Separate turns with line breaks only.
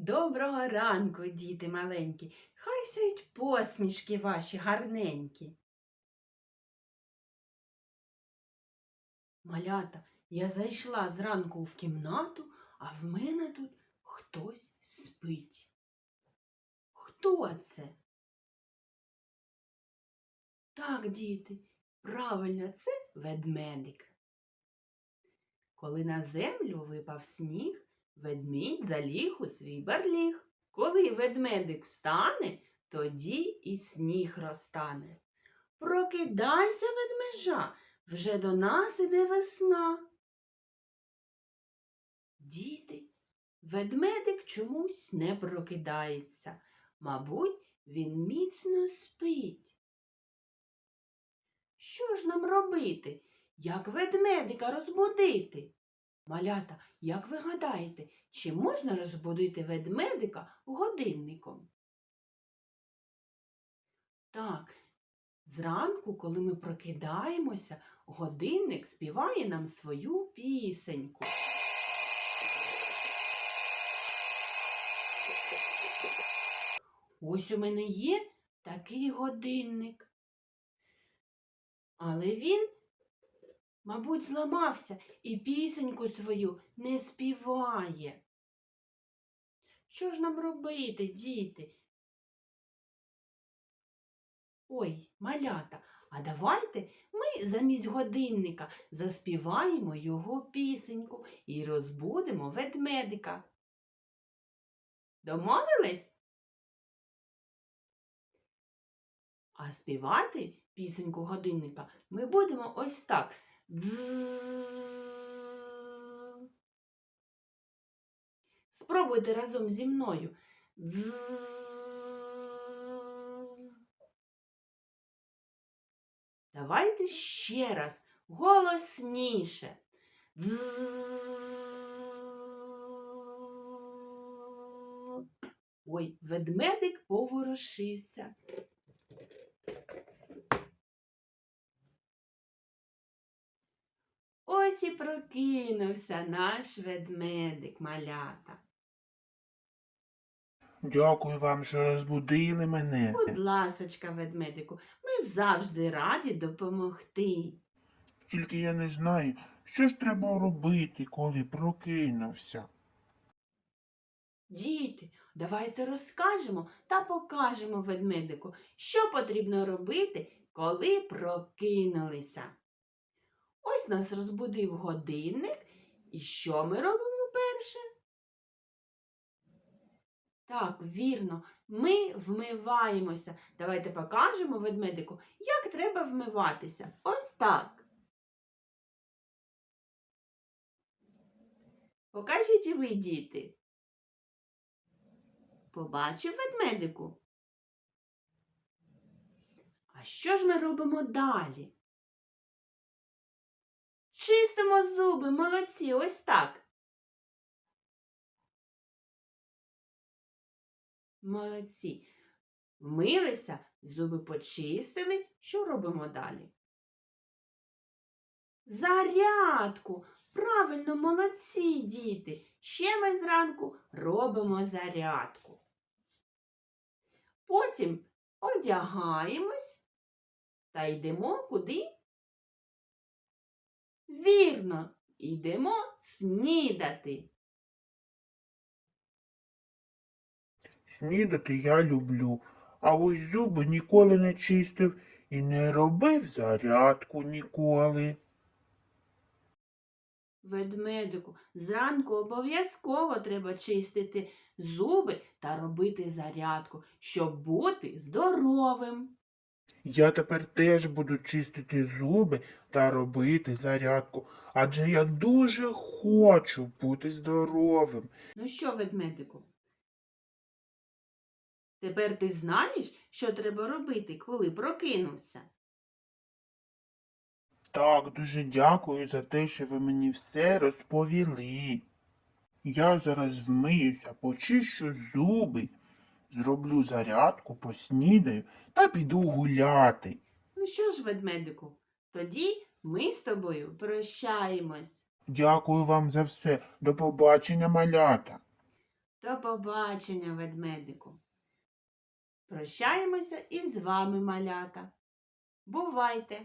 Доброго ранку, діти маленькі. Хай сяють посмішки ваші гарненькі. Малята, я зайшла зранку в кімнату, а в мене тут хтось спить. Хто це? Так, діти, правильно, це ведмедик. Коли на землю випав сніг, ведмідь заліг у свій барліг. Коли ведмедик встане, тоді і сніг розтане. Прокидайся, ведмежа, вже до нас іде весна. Діти, ведмедик чомусь не прокидається. Мабуть, він міцно спить. Що ж нам робити? Як ведмедика розбудити? Малята, як ви гадаєте, чи можна розбудити ведмедика годинником? Так, зранку, коли ми прокидаємося, годинник співає нам свою пісеньку. Ось у мене є такий годинник. Але він, мабуть, зламався і пісеньку свою не співає. Що ж нам робити, діти? Ой, малята, а давайте ми замість годинника заспіваємо його пісеньку і розбудемо ведмедика. Домовились? А співати пісеньку годинника ми будемо ось так. Спробуйте разом зі мною. Давайте ще раз голосніше. Ой, ведмедик поворушився. Ось і прокинувся наш ведмедик малята.
Дякую вам, що розбудили мене.
Будь ласочка, ведмедику, ми завжди раді допомогти.
Тільки я не знаю, що ж треба робити, коли прокинувся.
Діти, давайте розкажемо та покажемо ведмедику, що потрібно робити, коли прокинулися. Ось нас розбудив годинник, і що ми робимо перше? Так, вірно, ми вмиваємося. Давайте покажемо ведмедику, як треба вмиватися. Ось так. Покажіть і ви, діти. Побачив ведмедику? А що ж ми робимо далі? Чистимо зуби, молодці, ось так. Молодці. Вмилися, зуби почистили. Що робимо далі? Зарядку. Правильно, молодці, діти. Ще ми зранку робимо зарядку. Потім одягаємось та йдемо куди? Вірно, йдемо снідати.
Снідати я люблю, а ось зуби ніколи не чистив і не робив зарядку ніколи.
Ведмедику, зранку обов'язково треба чистити зуби та робити зарядку, щоб бути здоровим.
Я тепер теж буду чистити зуби та робити зарядку, адже я дуже хочу бути здоровим.
Ну що, ведмедику? Тепер ти знаєш, що треба робити, коли прокинувся?
Так, дуже дякую за те, що ви мені все розповіли. Я зараз вмиюся, почищу зуби, зроблю зарядку, поснідаю та піду гуляти.
Ну що ж, ведмедику, тоді ми з тобою прощаємось.
Дякую вам за все. До побачення, малята.
До побачення, ведмедику. Прощаємося і з вами, малята. Бувайте!